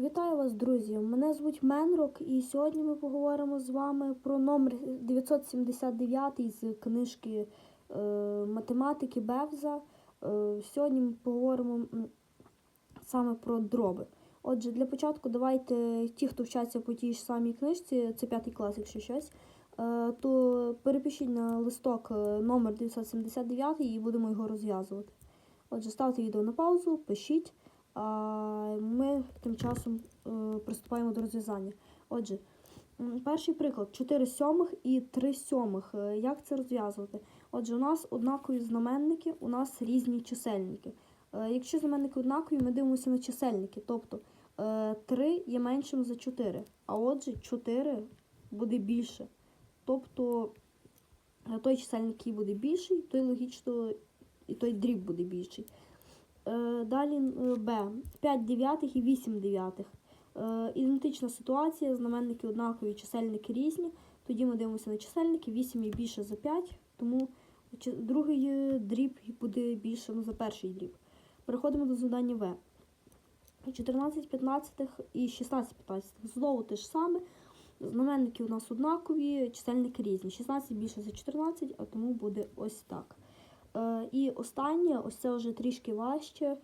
Вітаю вас, друзі! Мене звуть Менрок, і сьогодні ми поговоримо з вами про номер 979 з книжки е, математики Бевза. Е, сьогодні ми поговоримо саме про дроби. Отже, для початку давайте ті, хто вчаться по тій ж самій книжці, це п'ятий клас, якщо щось, е, то перепишіть на листок е, номер 979 і будемо його розв'язувати. Отже, ставте відео на паузу, пишіть. Ми тим часом е, приступаємо до розв'язання. Отже, перший приклад 4 сьомих і 3 сьомих. Е, Як це розв'язувати? Отже, у нас однакові знаменники, у нас різні чисельники. Е, Якщо знаменники однакові, ми дивимося на чисельники. Тобто е, 3 є меншим за 4, а отже 4 буде більше. Тобто той чисельник, який буде більший, той логічно і той дріб буде більший. Е, Далі е, Б. 5 дев'ятих і 8 дев'ятих. Е, Ідентична ситуація, знаменники однакові, чисельники різні. Тоді ми дивимося на чисельники, 8 є більше за 5, тому другий дріб буде більше ну, за перший дріб. Переходимо до завдання В. 14 15 і 16 15. Знову те ж саме. Знаменники у нас однакові, чисельники різні. 16 більше за 14, а тому буде ось так. Е, І останнє, ось це вже трішки важче.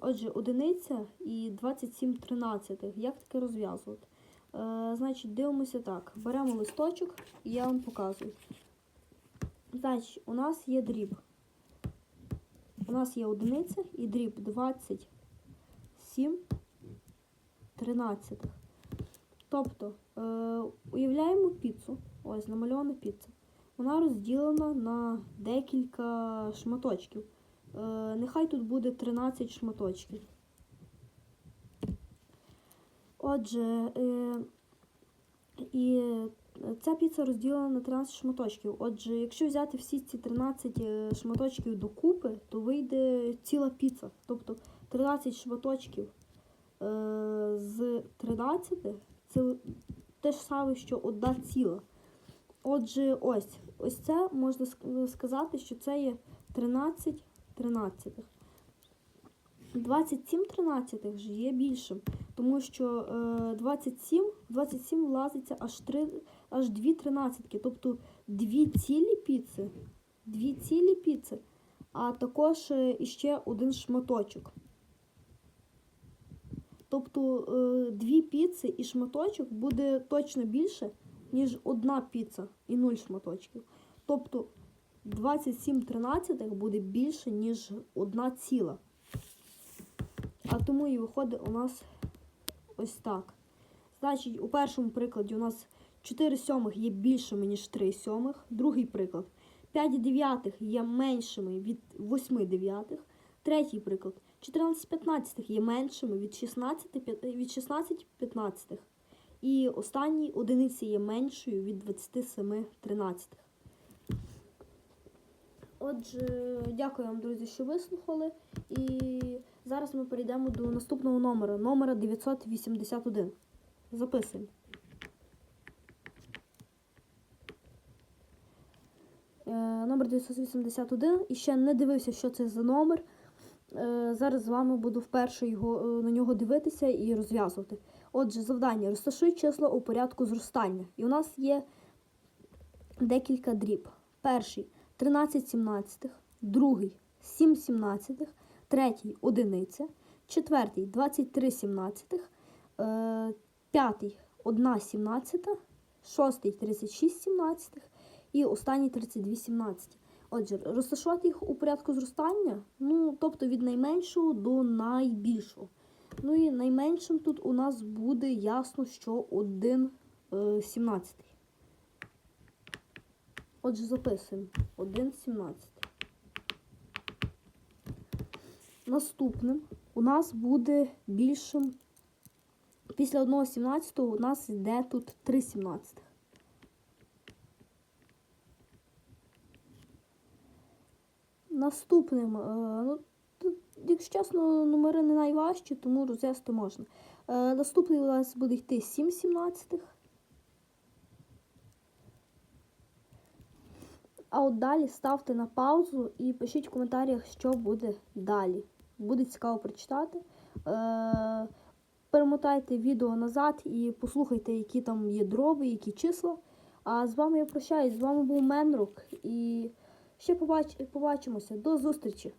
Отже, одиниця і 27 тринадцятих. Як таке розв'язувати? Е, Значить, дивимося так. Беремо листочок і я вам показую. Значить, у нас є дріб. У нас є одиниця і дріб 27 тринадцятих. Тобто, е, уявляємо піцу. Ось намальована піца вона розділена на декілька шматочків. Е, нехай тут буде 13 шматочків. Отже, е, і ця піца розділена на 13 шматочків. Отже, якщо взяти всі ці 13 е, шматочків докупи, то вийде ціла піца. Тобто 13 шматочків з 13 це те ж саме, що одна ціла. Отже, ось ось це можна ск- сказати, що це є 13 тринадцятих. 27 тринадцятих ж є більшим, тому що е, 27, 27 влазиться аж 3, аж 2 тринадцятки, тобто дві цілі піци, дві цілі піци, а також е, іще один шматочок. Е, Тобто е, дві піци і шматочок буде точно більше, ніж одна піца і 0 шматочків. Тобто 27 тринадцятих буде більше, ніж одна ціла. А тому і виходить у нас ось так. Значить, у першому прикладі у нас 4 сьомих є більшими, ніж 3 сьомих. Другий приклад. 5 дев'ятих є меншими від 8 дев'ятих. Третій приклад. 14 п'ятнадцятих є меншими від 16, від 16 п'ятнадцятих. І останній одиниці є меншою від 27 тринадцятих. Отже, дякую вам, друзі, що вислухали. І зараз ми перейдемо до наступного номера, номера 981. Записуємо. Е, номер 981. І ще не дивився, що це за номер. Е, зараз з вами буду вперше його, е, на нього дивитися і розв'язувати. Отже, завдання. Розташуй числа у порядку зростання. І у нас є декілька дріб. Перший 13 сімнадцятих, другий 7 сімнадцятих, третій одиниця, четвертий 23 сімнадцятих, е, п'ятий 1 сімнадцята, шостий 36 сімнадцятих і останній 32 сімнадцяті. Отже, розташувати їх у порядку зростання, ну, тобто від найменшого до найбільшого. Ну і найменшим тут у нас буде ясно, що 1 е, 17. Отже, записуємо 1 17. Наступним у нас буде більшим. Після 1 17 у нас йде тут 3 17. Наступним, е, ну, якщо чесно, номери не найважчі, тому розв'язати можна. Е, наступний у нас буде йти 7 сімнадцятих. А от далі ставте на паузу і пишіть в коментарях, що буде далі. Буде цікаво прочитати. Е, перемотайте відео назад і послухайте, які там є дроби, які числа. А з вами я прощаюсь. З вами був Менрок і ще побач... побачимося. До зустрічі!